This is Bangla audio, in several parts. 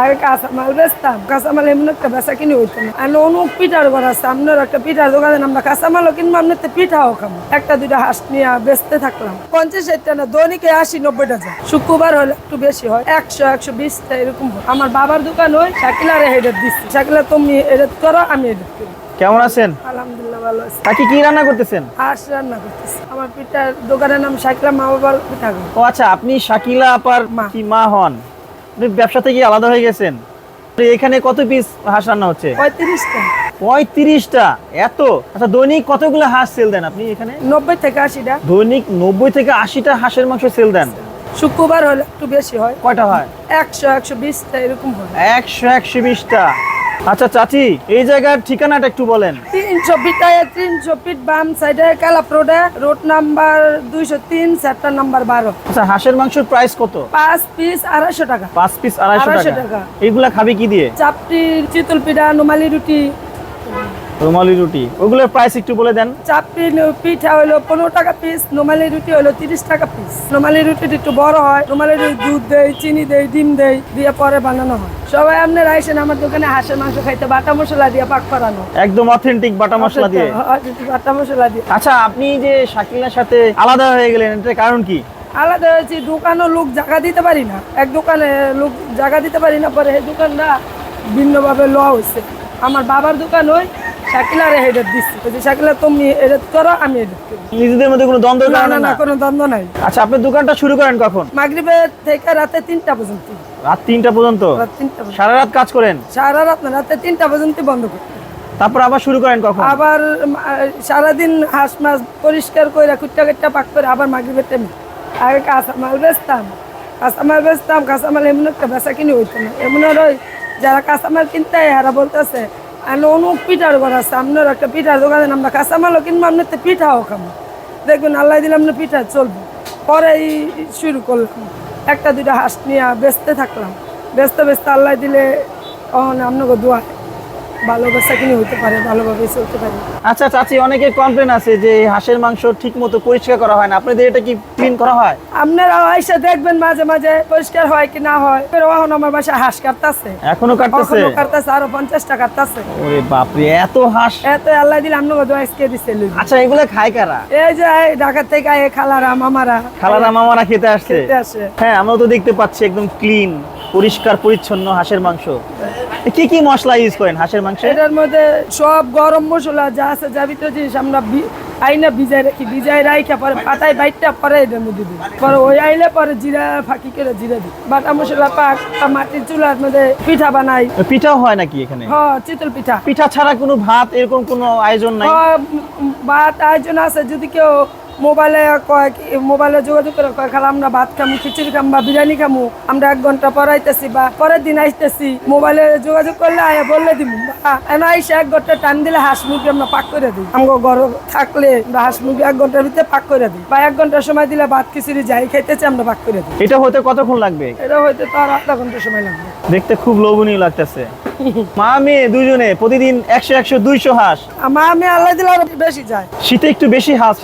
আগে কাঁচামাল বেচতাম। কাঁচামাল এমন একটা বেচা কিনে হইতো না। আর অনেক পিঠার ঘর আছে আপনার একটা পিঠার দোকানে আমরা কাঁচামালও কিনবো আপনার তো পিঠাও খাব একটা দুইটা হাঁস নিয়ে বেচতে থাকলাম। পঞ্চাশ ষাটটা না দৈনিকে আশি নব্বইটা যায়। শুক্রবার হলে একটু বেশি হয় একশো একশো বিশটা এরকম হয়। আমার বাবার দোকান হয় শাকিলার হেডের দিচ্ছি শাকিলা তুমি এডেট করো আমি এডেট করি কেমন আছেন? আলহামদুলিল্লাহ ভালো আছি। কাকি কি রান্না করতেছেন? হাঁস রান্না করতেছি। আমার পিঠার দোকানের নাম শাকিলা মা বাবার পিঠা ও আচ্ছা আপনি শাকিলা আপার। কি মা হন? আপনি ব্যবসা থেকে আলাদা হয়ে গেছেন। এখানে কত পিস হাঁস রান্না হচ্ছে? পঁয়ত্রিশটা। পঁয়ত্রিশটা? এত? আচ্ছা দৈনিক কতগুলো হাঁস সেল দেন আপনি এখানে? নব্বই থেকে আশিটা। দৈনিক নব্বই থেকে আশিটা হাঁসের মাংস সেল দেন। শুক্রবার হলে একটু বেশি হয়। কয়টা হয়? একশো একশো বিশটা এরকম হয়। একশো একশো বিশটা। আচ্ছা চাচি এই জায়গার ঠিকানাটা একটু বলেন। তিনশো ফিটায় তিনশো ফিট বাম সাইডে কালাপ রোডে রোড নাম্বার দুইশো তিন সেক্টর নাম্বার বারো। আচ্ছা হাঁসের মাংসের প্রাইস কত? পাঁচ পিস আড়াইশো টাকা। পাঁচ পিস আড়াইশো আড়াইশো টাকা। টাকা। এইগুলা খাবি কি দিয়ে? চাপটি চিতল পিঠা নোমালি রুটি। রুমালি রুটি ওগুলোর প্রাইস একটু বলে দেন। চাপটি পিঠা হলো পনেরো টাকা পিস নোমালি রুটি হলো তিরিশ টাকা পিস নোমালি রুটিটা একটু বড় হয় নোমালি রুটি দুধ দেয় চিনি দেয় ডিম দেয় দিয়ে পরে বানানো হয়। সবাই আপনার আইসেন আমার দোকানে হাঁসের মাংস খাইতে বাটা মশলা দিয়ে পাক করানো। একদম অথেন্টিক বাটা মশলা দিয়ে। বাটা মশলা দিয়ে। আচ্ছা আপনি যে শাকিলার সাথে আলাদা হয়ে গেলেন এটার কারণ কি? আলাদা হয়েছে দোকানও লোক জায়গা দিতে পারি না। এক দোকানে লোক জায়গা দিতে পারি না পরে দোকানটা ভিন্নভাবে ল হয়েছে। আমার বাবার দোকান ওই শাকিলার হেডের দিচ্ছি বলছি শাকিলা তুমি এডেট করো আমি এডেট করি। নিজেদের মধ্যে কোনো দ্বন্দ্ব না না না কোনো দ্বন্দ্ব নাই। আচ্ছা আপনি দোকানটা শুরু করেন কখন? মাগরিবের থেকে রাতে তিনটা পর্যন্ত। রাত তিনটা পর্যন্ত? রাত তিনটা পর্যন্ত। সারা রাত কাজ করেন? সারা রাত না রাতে তিনটা পর্যন্ত বন্ধ করি। তারপর আবার শুরু করেন কখন? আবার উম, আহ, সারাদিন হাঁস মাছ পরিষ্কার করে কুট্টা কুট্টা পাক করে আবার মাগরিবের টাইমে আগে কাঁচামাল বেচতাম। কাঁচামাল বেচতাম কাঁচামাল এমন একটা বেচা কিনে হইতো না। এমন আর ওই যারা কাঁচামাল কিনতে হয় এরা বলতেছে অনেক পিঠার ঘর আছে। আপনার একটা পিঠার দোকানে আমরা কাঁচামালও কিনবো আপনার তো পিঠাও খাব দেখবেন আল্লাহ দিলে আপনার পিঠা চলবো। পরেই শুরু করলাম। একটা, দুইটা হাঁস নিয়ে বেচতে থাকলাম। বেচতে বেচতে আল্লাহ দিলে তখন আপনাকে দোয়া। ভালো বেচা কিনে পারে ভালোভাবে চলতে পারে। আচ্ছা চাচি অনেকের কমপ্লেন আছে যে হাঁসের মাংস ঠিক মতো পরিষ্কার করা হয় না। আপনাদের এটা কি ক্লিন করা হয়? আপনারা আইসা দেখবেন মাঝে মাঝে পরিষ্কার হয় কি না হয়। এখন আমার বাসায় হাঁস কাটতাছে। এখনও কাটতেছে? কখনো কাটতাছে আরও পঞ্চাশটা কাটতাছে। ওরে বাপরে এত হাঁস? এত আল্লাহ দিলে আজকে দিছে। আচ্ছা এগুলো খায় কারা? এই যে এই ঢাকার থেকে আয়ে খালারা মামারা। খালারা মামারা খেতে আসছে? খেতে আসে। হ্যাঁ আমরা তো দেখতে পাচ্ছি একদম ক্লিন পরিষ্কার পরিচ্ছন্ন হাঁসের মাংস। কি কি মশলা ইউজ করেন হাঁসের মাংসে এটার মধ্যে সব গরম মশলা যা আছে যাবিত জিনিস আমরা আইনা ভিজাই রাখি ভিজাই রাখা পরে পাতায় বাইটটা পরে এটার মধ্যে দিই। পরে ওই আইলে পরে জিরা ফাঁকি করে জিরা দিই। বাটা মশলা পাক মাটির চুলার মধ্যে পিঠা বানাই। পিঠাও হয় নাকি এখানে? হ চিতল পিঠা। পিঠা ছাড়া কোনো ভাত এরকম কোনো আয়োজন নাই? ভাত আয়োজন আছে যদি কেউ মোবাইলে কয় কি- মোবাইলে যোগাযোগ করে কয় খালা আমরা ভাত খামু খিচুড়ি খাম বা বিরিয়ানি খামু আমরা এক ঘণ্টা পরাইতেছি বা পরের দিন আইতেছি মোবাইলে যোগাযোগ করলে আয়া বললে দিব আইসে এক ঘণ্টা টান দিলে হাঁস মুরগি আমরা পাক করে দিই। আমাকে ঘর থাকলে আমরা হাঁস মুরগি এক ঘণ্টার ভিতরে পাক করে দিই। বা এক ঘণ্টার সময় দিলে ভাত খিচুড়ি যাই খাইতেছি আমরা পাক করে দিই। এটা হতে কতক্ষণ লাগবে? এটা হয়তো তো আর আধা ঘণ্টা সময় লাগবে। দেখতে খুব লোভনীয় লাগতেছে। মা মেয়ে দুজনে প্রতিদিন একশো একশো দুইশো হাঁস। আল্লাহ দিলে আরও বেশি যায়। শীতে একটু বেশি হাঁস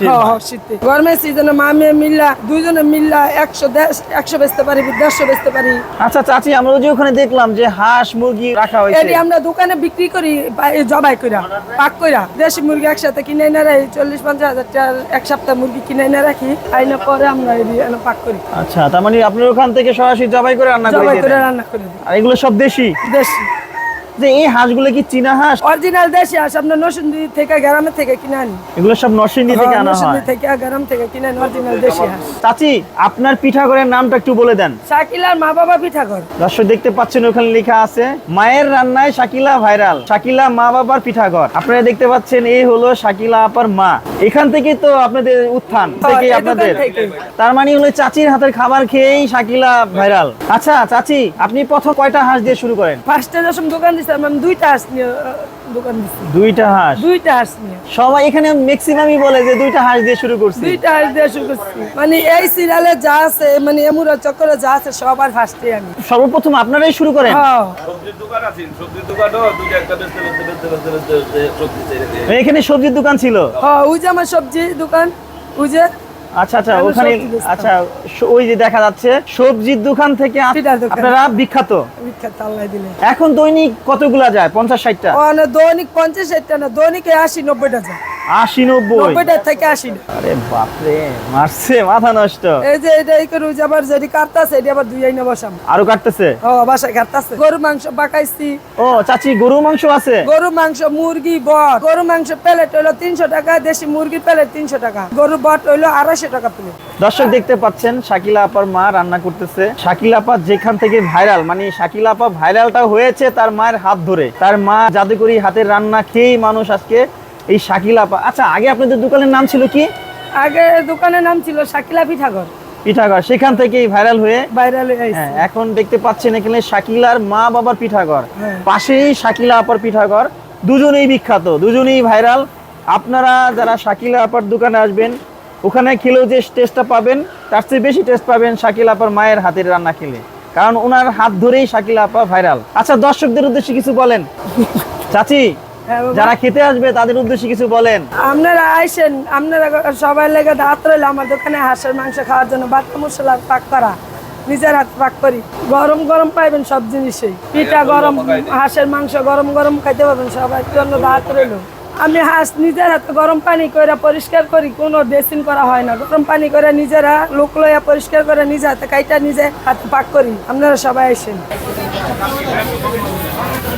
শীতে। গরমের সিজনে মা মেয়ে মিল্লা দুইজনে মিল্লা একশো একশো বেচতে পারি দেড়শো বেচতে পারি। আচ্ছা চাচি আমরা যে ওখানে দেখলাম যে হাঁস মুরগি রাখা হয়েছে। এটি আমরা দোকানে বিক্রি করি জবাই কইরা পাক কইরা। দেশি মুরগি একসাথে কিনে এনে রাখি চল্লিশ পঞ্চাশ হাজার টাকার এক সপ্তাহ মুরগি কিনে এনে রাখি আইনে পরে আমরা এটি পাক করি। আচ্ছা তার মানে আপনার ওখান থেকে সরাসরি জবাই করে রান্না করে রান্না করে আর এগুলো সব দেশি? দেশি। যে এই হাঁসগুলো কি চীনা হাঁস? অরিজিনাল দেশি আস আপনার নসুন্দি থেকে গ্রামে থেকে কিনে আনি এগুলো সব নরসিংদী থেকে আনা হয় থেকে গ্রাম থেকে কিনে আনি অরিজিনাল দেশি হাঁস। চাচি আপনার পিঠাগড়ের নামটা একটু বলে দেন। শাকিলার মা বাবা পিঠা কর দর্শক দেখতে পাচ্ছেন ওখানে লেখা আছে মায়ের রান্নায় শাকিলা ভাইরাল শাকিলা মা বাবার পিঠাঘর আপনারা দেখতে পাচ্ছেন এই হলো শাকিলা আপার মা। এখান থেকেই তো আপনাদের উত্থান হ্যাঁ, দোকান আপনাদের। তার মানে হলো চাচির হাতের খাবার খেয়েই শাকিলা ভাইরাল। আচ্ছা চাচি আপনি প্রথম কয়টা হাঁস দিয়ে শুরু করেন? ফার্স্টে যখন দোকান আমি দুইটা হাঁস নিয়ে দোকান দিছি। দুইটা হাঁস? দুইটা হাঁস নিয়ে। সবাই এখানে ম্যাক্সিমামই বলে যে দুইটা হাঁস দিয়ে শুরু করছি। দুইটা হাঁস দিয়ে শুরু করছি। মানে এই সিরিয়ালে যা আছে মানে এমুরা চক্করে যা আছে সবার ফার্স্টে আমি। সর্বপ্রথম আপনারাই শুরু করেন। হ্যাঁ। সবজির দোকান আছে সবজির দোকানও দুইটা একটা বেচতে বেচতে বেচতে বেচতে বেচতে বেচতে সবজি ছেড়ে দিয়ে। এখানে সবজির দোকান ছিল? হ্যাঁ ওই যে আমার সবজি দোকান ওই যে আচ্ছা আচ্ছা ওখানে আচ্ছা ওই যে দেখা যাচ্ছে সবজির দোকান থেকে আপনারা বিখ্যাত? বিখ্যাত আল্লাহ দিলে। এখন দৈনিক কতগুলা যায়? পঞ্চাশ ষাটটা? দৈনিক পঞ্চাশ ষাটটা না দৈনিক আশি নব্বইটা যায়। আশি নব্বই। থেকে আশি। আরে বাপরে মারছে মাথা নষ্ট। এই যে এটা এই করে আবার যেটি কাটতাছে এটি আবার দুই আইনা বসাম। আরও কাটতেছে? ও বাসায় কাটতাছে। গরু মাংস পাকাইছি। ও চাচি গরু মাংস আছে? গরু মাংস মুরগি বট। গরু মাংস প্লেট হইল তিনশো টাকা দেশি মুরগির প্লেট তিনশো টাকা। গরু বট হইল আড়াইশো টাকা প্লেট। দর্শক দেখতে পাচ্ছেন শাকিলা আপার মা রান্না করতেছে। শাকিলা আপা যেখান থেকে ভাইরাল মানে শাকিলা আপা ভাইরালটা হয়েছে তার মায়ের হাত ধরে। তার মা জাদুকরি হাতের রান্না খেয়েই মানুষ আজকে এই শাকিলা আপা আচ্ছা আগে আপনাদের দোকানের নাম ছিল কি? আগে দোকানের নাম ছিল শাকিলা পিঠাঘর। পিঠাঘর সেখান থেকেই ভাইরাল হয়ে বাইরে হ্যাঁ, এখন দেখতে পাচ্ছেন এখানে শাকিলার মা বাবার পিঠাঘর। হ্যাঁ। পাশেই শাকিলা আপার পিঠাঘর দুজনেই বিখ্যাত দুজনেই ভাইরাল আপনারা যারা শাকিলা আপার দোকানে আসবেন ওখানে খেলেও যে টেস্টটা পাবেন তার চেয়ে বেশি টেস্ট পাবেন শাকিলা আপার মায়ের হাতের রান্না খেলে। কারণ ওনার হাত ধরেই শাকিলা আপা ভাইরাল আচ্ছা দর্শকদের উদ্দেশ্যে কিছু বলেন। চাচি। যারা খেতে আসবে তাদের উদ্দেশ্যে কিছু বলেন। আপনারা আইসেন আপনারা সবাই লেগে হাত রইলে আমার দোকানে হাঁসের মাংস খাওয়ার জন্য। বাটা মশলা পাক করা নিজের হাত পাক করি। গরম গরম পাইবেন সব জিনিসই। পিঠা গরম হাঁসের মাংস গরম গরম খাইতে পারবেন সবাই জন্য হাত রইল। আমি হাঁস নিজের হাতে গরম পানি করে পরিষ্কার করি কোনো ড্রেসিং করা হয় না। গরম পানি করে নিজেরা লোক লইয়া পরিষ্কার করে নিজে হাতে কাইটা নিজে হাতে পাক করি। আপনারা সবাই